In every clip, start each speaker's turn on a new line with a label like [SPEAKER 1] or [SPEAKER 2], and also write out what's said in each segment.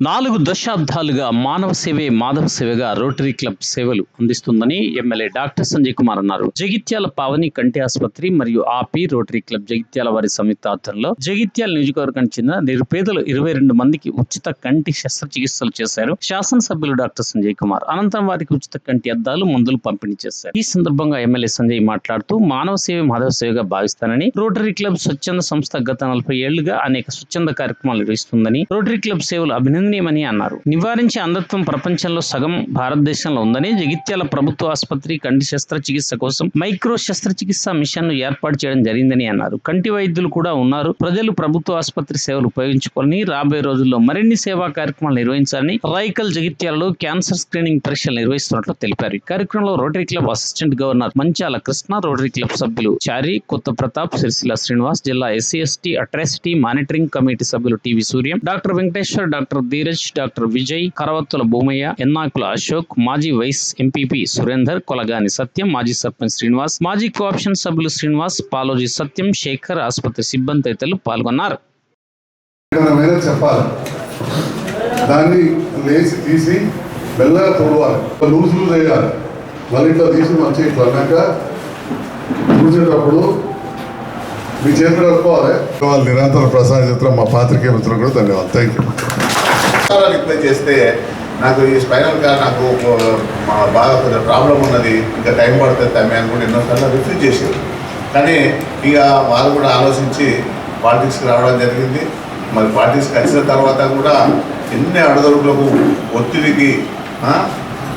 [SPEAKER 1] నాలుగు దశాబ్దాలుగా మానవ సేవే మాధవ సేవగా రోటరీ క్లబ్ సేవలు అందిస్తుందని ఎమ్మెల్యే డాక్టర్ సంజయ్ కుమార్ అన్నారు. జగిత్యాల పావని కంటి ఆసుపత్రి మరియు ఆపి రోటరీ క్లబ్ జగిత్యాల వారి సంయుక్త ఆధ్వర్యంలో జగిత్యాల నియోజకవర్గానికి చెందిన నిరుపేదలు ఇరవై రెండు మందికి ఉచిత కంటి శస్త్రచికిత్సలు చేశారు శాసనసభ్యులు డాక్టర్ సంజయ్ కుమార్. అనంతరం వారికి ఉచిత కంటి అద్దాలు మందులు పంపిణీ చేశారు. ఈ సందర్భంగా ఎమ్మెల్యే సంజయ్ మాట్లాడుతూ మానవ సేవ మాధవ సేవగా భావిస్తానని రోటరీ క్లబ్ స్వచ్ఛంద సంస్థ గత నలభై ఏళ్ళుగా అనేక స్వచ్ఛంద కార్యక్రమాలు నిర్వహిస్తుందని రోటరీ క్లబ్ సేవలు అభినందన అభినందనీయమని అన్నారు. నివారించే అంధత్వం ప్రపంచంలో సగం భారతదేశంలో ఉందని జగిత్యాల ప్రభుత్వ ఆసుపత్రి కంటి శస్త్రచికిత్స కోసం మైక్రో శస్త్రచికిత్స మిషన్ను ఏర్పాటు చేయడం జరిగిందని అన్నారు. కంటి వైద్యులు కూడా ఉన్నారు. ప్రజలు ప్రభుత్వ ఆసుపత్రి సేవలు ఉపయోగించుకోవాలని రాబోయే రోజుల్లో మరిన్ని సేవా కార్యక్రమాలు నిర్వహించాలని రైకల్ జగిత్యాలలో క్యాన్సర్ స్క్రీనింగ్ పరీక్షలు నిర్వహిస్తున్నట్లు తెలిపారు. ఈ కార్యక్రమంలో Rotary Club assistant governor Manchala Krishna Rotary Club సభ్యులు చారి కొత్త ప్రతాప్ సిరిసిల్ల శ్రీనివాస్ జిల్లా SC ST atrocity monitoring committee సభ్యులు TV Suryam doctor Venkateshwar doctor Dheeraj doctor Vijay Karavattula Bhumaiah Ennakula Ashok మాజీ వైస్ ఎంపీపీ సురేందర్ కొలగాని సత్యం మాజీ సర్పంచ్ శ్రీనివాస్ మాజీ కోఆప్షన్ సభ్యులు శ్రీనివాస్ పాలోజీ సత్యం శేఖర్ ఆసుపత్రి సిబ్బంది తదితరులు పాల్గొన్నారు.
[SPEAKER 2] చెప్పాలి. దాన్ని లేచి తీసి మెల్లగా తోడవాలి లూజ్ లూజ్ వేయాలి. మళ్ళీ ఇట్లా తీసి మంచి ఇట్లా అన్నాక చూసేటప్పుడు మీ చేతులు కట్టుకోవాలి వాళ్ళు నిరంతర ప్రసాద చిత్రం మా పాత్రికేయ మిత్రులు కూడా ధన్యవాదాలు. థ్యాంక్ యూ
[SPEAKER 3] రిక్వెస్ట్ చేస్తే నాకు ఈ స్పైనల్ కార్ నాకు మా బాగా కొంచెం ప్రాబ్లం ఉన్నది. ఇంకా టైం పడుతుంది తమ్మి అని కూడా ఎన్నోసార్లు రిఫ్యూజ్ చేశారు. కానీ ఇక వాళ్ళు కూడా ఆలోచించి పాలిటిక్స్కి రావడం జరిగింది. మరి పాలిటిక్స్కి వచ్చిన తర్వాత కూడా ఎన్ని అడదొడుకులకు ఒత్తిడికి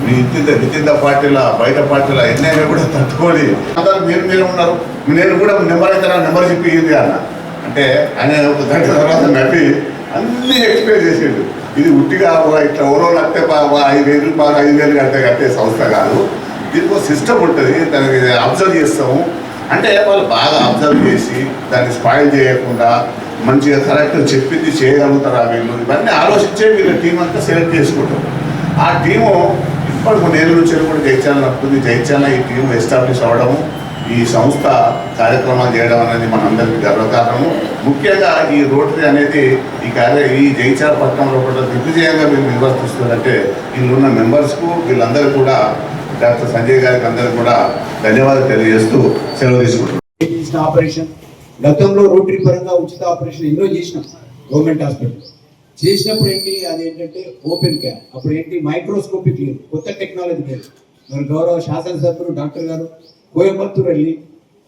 [SPEAKER 3] మీ ఇంత వితింద పార్టీల బయట పార్టీల ఎన్నైనా కూడా తట్టుకొని అందరూ మీరు మీరు ఉన్నారు. నేను కూడా నెంబర్ అయితే నా నెంబర్ చెప్పి అన్న. అంటే ఆయన ఒక గంట తర్వాత నవ్వి అన్నీ ఎక్స్ప్లెయిన్ చేసిండు. ఇది ఉట్టిగా ఇట్లా ఎవరో కట్టే బాగా ఐదు వేలు బాగా ఐదు వేలు కట్టే కట్టే సంస్థ కాదు. దీనికి ఒక సిస్టమ్ ఉంటుంది దానికి అబ్జర్వ్ చేస్తాము. అంటే వాళ్ళు బాగా అబ్జర్వ్ చేసి దాన్ని స్పాయిల్ చేయకుండా మంచిగా కరెక్ట్ చెప్పింది చేయగలుగుతారా వీళ్ళు? ఇవన్నీ ఆలోచించే వీళ్ళ టీం అంతా సెలెక్ట్ చేసుకుంటాం. ఆ టీము ఇప్పటి కొన్ని ఏళ్ళ నుంచి కూడా జైత్యాల నడుపుతుంది జైత్యాల ఈ టీం ఎస్టాబ్లిష్ అవ్వడము ఈ సంస్థ కార్యక్రమాలు చేయడం అనేది మనందరికీ గర్వకారణము. ముఖ్యంగా ఈ రోటరీ అనేది ఈ కార్య ఈ జైత్యాల పట్టణంలో కూడా దిగ్విజయంగా మీరు నిర్వర్తిస్తుందంటే వీళ్ళున్న మెంబర్స్కు వీళ్ళందరూ కూడా డాక్టర్ సంజయ్ గారికి అందరికీ కూడా ధన్యవాదాలు తెలియజేస్తూ సెలవు తీసుకుంటున్నాం.
[SPEAKER 4] చేసిన ఆపరేషన్ గతంలో రోటరీ పరంగా ఉచిత ఆపరేషన్ ఎన్నో చేసినాం గవర్నమెంట్ హాస్పిటల్. చేసినప్పుడు ఏంటి అది ఏంటంటే ఓపెన్ క్యాన్ అప్పుడు ఏంటి మైక్రోస్కోపిక్ లేదు కొత్త టెక్నాలజీ లేదు. మరి గౌరవ శాసనసభ్యులు డాక్టర్ గారు కోయంబత్తూరు వెళ్ళి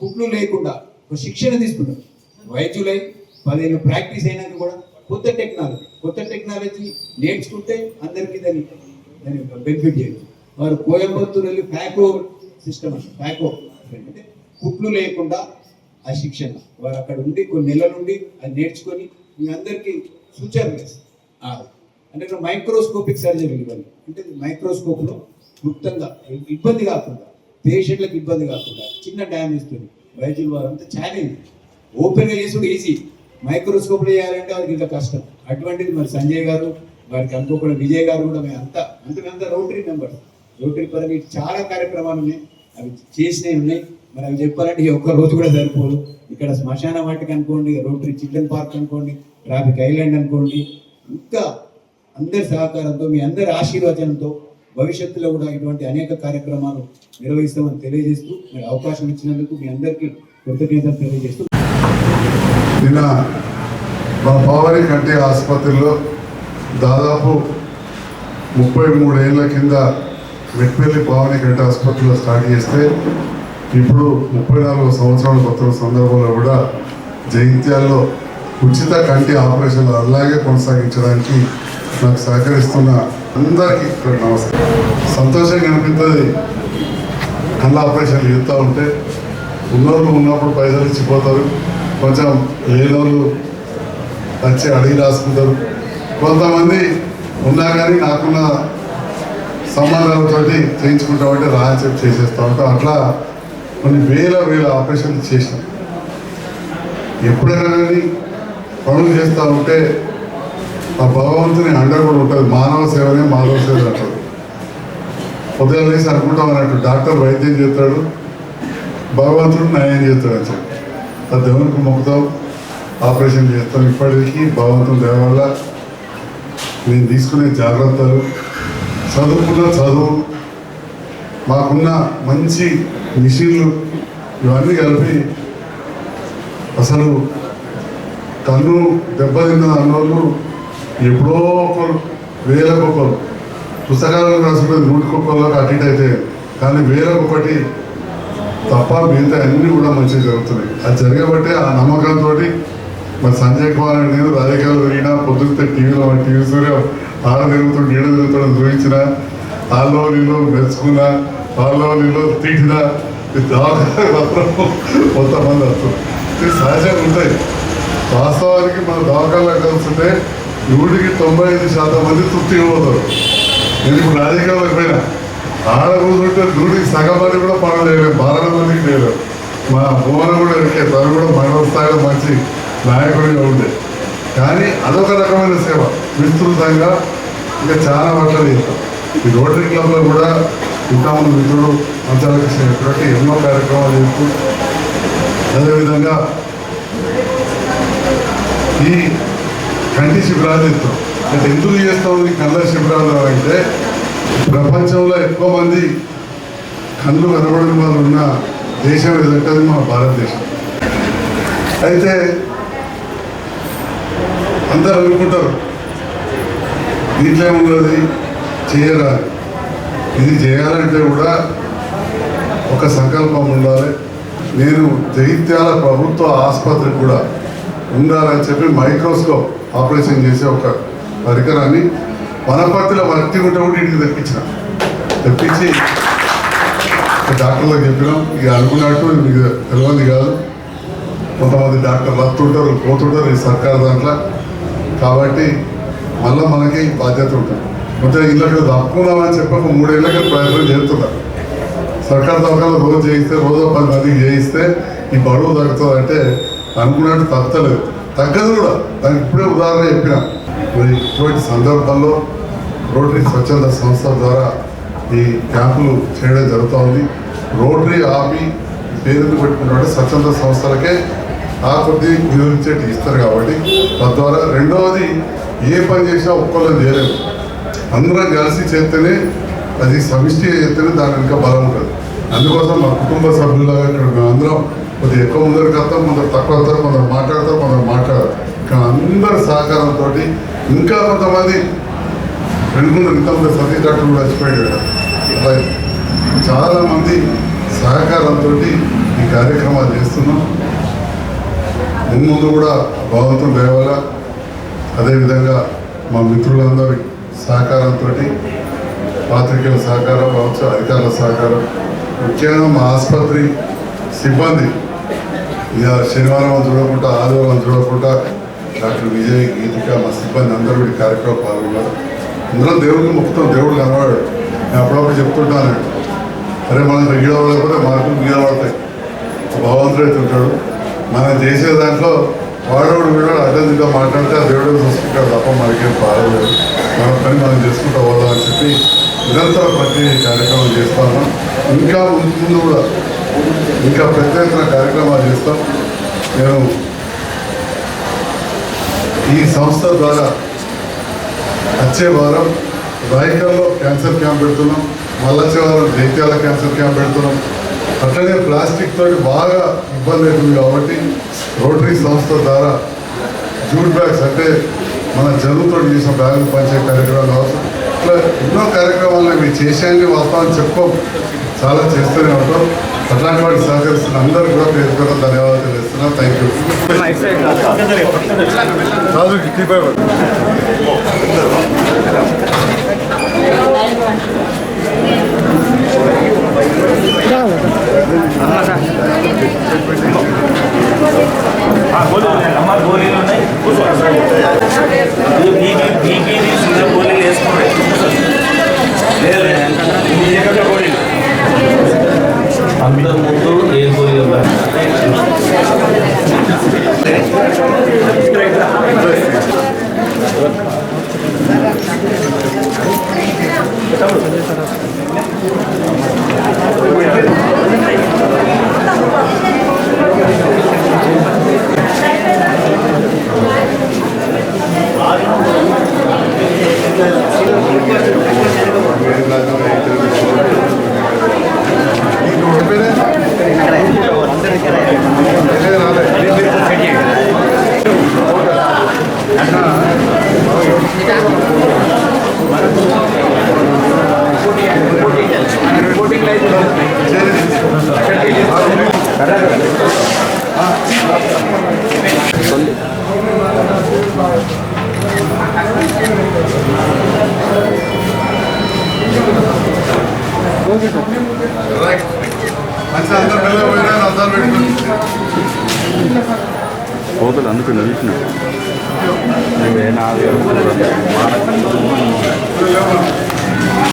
[SPEAKER 4] కుట్లు లేకుండా ఒక శిక్షణ తీసుకుంటారు. వైద్యులై పదిహేను ప్రాక్టీస్ అయినాక కూడా కొత్త టెక్నాలజీ కొత్త టెక్నాలజీ నేర్చుకుంటే అందరికీ దాన్ని దాని బెనిఫిట్ చేయొచ్చు వారు కోయంబత్తూరు వెళ్ళి ప్యాకో సిస్టమ్ ప్యాకో అంటే కుట్లు లేకుండా ఆ శిక్షణ. వారు అక్కడ ఉండి కొన్ని నెలలు ఉండి అది నేర్చుకొని మీ అందరికీ సూచన అంటే మైక్రోస్కోపిక్ సర్జరీ ఇవ్వాలి. అంటే మైక్రోస్కోప్లో క్లుప్తంగా ఇబ్బంది కాకుండా పేషెంట్లకు ఇబ్బంది కాకుండా చిన్న డ్యామేజ్తో వైద్యులు వారు అంతా ఛాలెంజ్ ఓపెన్గా చేసుడు ఈజీ. మైక్రోస్కోప్లో చేయాలంటే వారికి ఇంత కష్టం. అటువంటిది మరి సంజయ్ గారు వారికి అనుకోకుండా విజయ్ గారు కూడా మేము అంతా అంతకంత అంతా రోటరీ మెంబర్స్. రోటరీ పరంగా చాలా కార్యక్రమాలు ఉన్నాయి. అవి చేసినవి ఉన్నాయి. మరి అవి చెప్పాలంటే ఈ ఒక్క రోజు కూడా సరిపోదు. ఇక్కడ శ్మశాన వాటికి అనుకోండి రోటరీ చిల్డ్రన్ పార్క్ అనుకోండి ట్రాఫిక్ ఐలాండ్ అనుకోండి ఇంకా అందరి సహకారంతో మీ అందరి ఆశీర్వచనంతో భవిష్యత్తులో కూడా ఇటువంటి అనేక కార్యక్రమాలు నిర్వహిస్తామని తెలియజేస్తూ మీరు అవకాశం ఇచ్చినందుకు మీ అందరికీ కృతజ్ఞతలు తెలియజేస్తూ
[SPEAKER 2] నిన్న మా పావని కంటి ఆసుపత్రిలో దాదాపు ముప్పై మూడేళ్ళ కింద మెట్పల్లి పావని కంటి ఆసుపత్రిలో స్టార్ట్ చేస్తే ఇప్పుడు ముప్పై నాలుగు సంవత్సరాల కొత్త సందర్భంలో కూడా జగిత్యాల్లో ఉచిత కంటి ఆపరేషన్లు అలాగే కొనసాగించడానికి నాకు సహకరిస్తున్న అందరికీ నమస్కారం. సంతోషంగా అనిపిస్తుంది. కళ్ళ ఆపరేషన్లు చేస్తూ ఉంటే ఉన్నోళ్ళు ఉన్నప్పుడు పైసలు ఇచ్చిపోతారు కొంచెం లేనోళ్ళు వచ్చి అడిగి రాసుకుంటారు. కొంతమంది ఉన్నా కానీ నాకున్న సంబంధాలతో చేయించుకుంటామంటే రాని చెప్పి చేసేస్తూ ఉంటాం. అట్లా కొన్ని వేల వేల ఆపరేషన్లు చేసినాం ఎప్పుడైనా కానీ పనులు చేస్తూ ఉంటే ఆ భగవంతుని అండ కూడా ఉంటుంది. మానవ సేవనే మానవ సేవ అంటారు. ఉదయం లేసి అనుకుంటాం అన్నట్టు డాక్టర్ వైద్యం చేస్తాడు భగవంతుడు న్యాయం చేస్తాడు అని చెప్పి. ఆ దేవునికి మొక్కుతాం ఆపరేషన్ చేస్తాం. ఇప్పటికీ భగవంతుని దయ వల్ల నేను తీసుకునే జాగ్రత్తలు చదువుకున్న చదువు మాకున్న మంచి మిషన్లు ఇవన్నీ కలిపి అసలు కన్ను దెబ్బతిన్న అన్నోళ్ళు ఎప్పుడో ఒకరు వేలకు ఒకరు. పుస్తకాలను రాసుకునేది నూటికొకరులకు అటెండ్ అయితే కానీ వేలకు ఒకటి తప్ప మిగతా అన్నీ కూడా మంచిగా జరుగుతున్నాయి. అది జరిగబట్టే ఆ నమ్మకంతో మరి సంజయ్ కుమార్ అనేది రాజకీయాలు తిరిగినా పొద్దుతే టీవీలో టీవీ సూర్యం ఆడ తిరుగుతుంటే ఈడ తిరుగుతాడని చూపించిన ఆలో నీళ్ళు మెచ్చుకున్నా ఆలో నీళ్ళు తీటినా ఈ మంది వస్తుంది ఇది సహజంగా ఉంటాయి. వాస్తవానికి మన దవాఖానలో కలుస్తుంటే నూటికి తొంభై ఐదు శాతం మంది తృప్తి పోతారు నేను ఇప్పుడు రాజకీయాలు అయిపోయినా ఆడ కూర్చుంటే నూటికి సగం మంది కూడా పనులు చేయలేదు బారణ మందికి లేదు మా భువన కూడా ఎక్కే తను కూడా మండల స్థాయిలో మంచి నాయకుడిగా ఉండే. కానీ అదొక రకమైన సేవ విస్తృతంగా ఇంకా చాలా పట్ల చేస్తాం. ఈ రోటరీ క్లబ్లో కూడా ఇంకా మన మిత్రుడు అంతరాకృష్ణ ఎన్నో కార్యక్రమాలు చేస్తూ అదేవిధంగా ఈ కంటి శిబిరాలు అంటే ఎందుకు చేస్తాం ఈ కళ్ళ శిబిరాలు అంటే ప్రపంచంలో ఎక్కువ మంది కళ్ళు కనబడని వాళ్ళు ఉన్న దేశం ఏదంటే అది మన భారతదేశం. అయితే అందరూ అనుకుంటారు దీంట్లో ఏమున్నది? చేయరా ఇది చేయాలంటే కూడా ఒక సంకల్పం ఉండాలి. నేను జగిత్యాల ప్రభుత్వ ఆసుపత్రికి కూడా ఉండాలని చెప్పి మైక్రోస్కోప్ ఆపరేషన్ చేసే ఒక పరికరాన్ని వనపర్తిలో వర్తి ఉంటే కూడా ఇంటికి తెప్పించిన. తెప్పించి డాక్టర్లకు చెప్పినాం. ఇక అనుకున్నట్టు మీకు తెలియదు కాదు. కొంతమంది డాక్టర్లు వస్తుంటారు పోతుంటారు ఈ సర్కార్ దాంట్లో. కాబట్టి మళ్ళీ మనకి బాధ్యత ఉంటుంది. కొంచెం ఇళ్ళకి తప్పుకుందామని చెప్పి ఒక మూడేళ్ళకి ప్రయత్నం చేస్తున్నారు సర్కార్ దవాఖాన రోజు చేయిస్తే రోజు పది మందికి చేయిస్తే ఈ బరువు తగ్గుతుంది అంటే అనుకున్నట్టు తప్పలేదు తగ్గదు కూడా. దానికి ఇప్పుడే ఉదాహరణ చెప్పిన. మరి ఇటువంటి సందర్భంలో రోటరీ స్వచ్ఛంద సంస్థ ద్వారా ఈ క్యాంపులు చేయడం జరుగుతూ ఉంది రోటరీ ఆపి పేరుని పెట్టుకున్నటువంటి స్వచ్ఛంద సంస్థలకే ఆ కొద్ది నిధులిచ్చేటి ఇస్తారు కాబట్టి తద్వారా రెండవది ఏ పని చేసినా ఒక్కళ్ళు చేయలేము. అందరం కలిసి చేస్తేనే అది సమిష్టి చేస్తేనే దాని వెనుక బలం ఉంటుంది. అందుకోసం మా కుటుంబ సభ్యులుగా ఇక్కడ అందరం కొద్దిగా ఎక్కువ ముందరికి వస్తాం కొందరు తక్కువ వస్తారు కొందరు మాట్లాడతారు కొందరు మాట్లాడరు. కానీ అందరి సహకారంతో ఇంకా కొంతమంది వెనుకుందరు ఇంతమంది సతీష్ డాక్టర్ కూడా చచ్చిపోయాడు చాలామంది సహకారంతో ఈ కార్యక్రమాలు చేస్తున్నాం. ముందు కూడా భగవంతుడు దేవాల అదేవిధంగా మా మిత్రులందరి సహకారంతో పాత్రికేయుల సహకారం కావచ్చు అధికారుల సహకారం ముఖ్యంగా మా ఆసుపత్రి సిబ్బంది ఇక శనివారం అని చూడకుండా ఆదివారం అని చూడకుండా డాక్టర్ విజయ్ గీతిక మా సిబ్బంది అందరూ ఈ కార్యక్రమం పాల్గొన్నారు. అందరం దేవుడికి మొత్తం దేవుడు కనవాడు నేను అప్పుడప్పుడు చెప్తుంటాను. అరే మనం గీడవలేకపోతే మార్కులు పడతాయి భగవంతుడు అయితే ఉంటాడు మనం చేసే దాంట్లో వాడేవాడు కూడా అడ్డందిగా మాట్లాడితే ఆ దేవుడు చూసుకుంటాడు తప్ప మనకేం బాగలేదు మన పని మనం చేసుకుంటూ పోదాం అని చెప్పి నిరంతరం ప్రతి కార్యక్రమం చేస్తాను ఇంకా ముందు ముందు కూడా ఇంకా పెద్ద ఎత్తున కార్యక్రమాలు చేస్తాం. నేను ఈ సంస్థ ద్వారా వచ్చే వారం రాయకల్లో క్యాన్సర్ క్యాంప్ పెడుతున్నాం. మళ్ళొచ్చే వారం జైత్యాల క్యాన్సర్ క్యాంప్ పెడుతున్నాం. అట్లనే ప్లాస్టిక్ తోటి బాగా ఇబ్బంది అవుతుంది కాబట్టి రోటరీ సంస్థ ద్వారా జూట్ బ్యాగ్స్ అంటే మన జరుగుతో చేసిన బ్యాగులు పనిచే కార్యక్రమాలు కావచ్చు. ఇట్లా ఎన్నో కార్యక్రమాలు మేము చేసేయండి వాస్తవాన్ని చెప్పుకోం. చాలా చేస్తూనే ఉంటాం. అట్లాంటి వాటికి సహకరిస్తున్న అందరికీ కూడా పేరు పేరు ధన్యవాదాలు తెలియజేస్తున్నాను థ్యాంక్ యూ రాజు కీప్
[SPEAKER 5] हमारे गोली
[SPEAKER 2] 多分。
[SPEAKER 6] పోతుంది అందుకు నిలిచిన
[SPEAKER 2] నువ్వేనా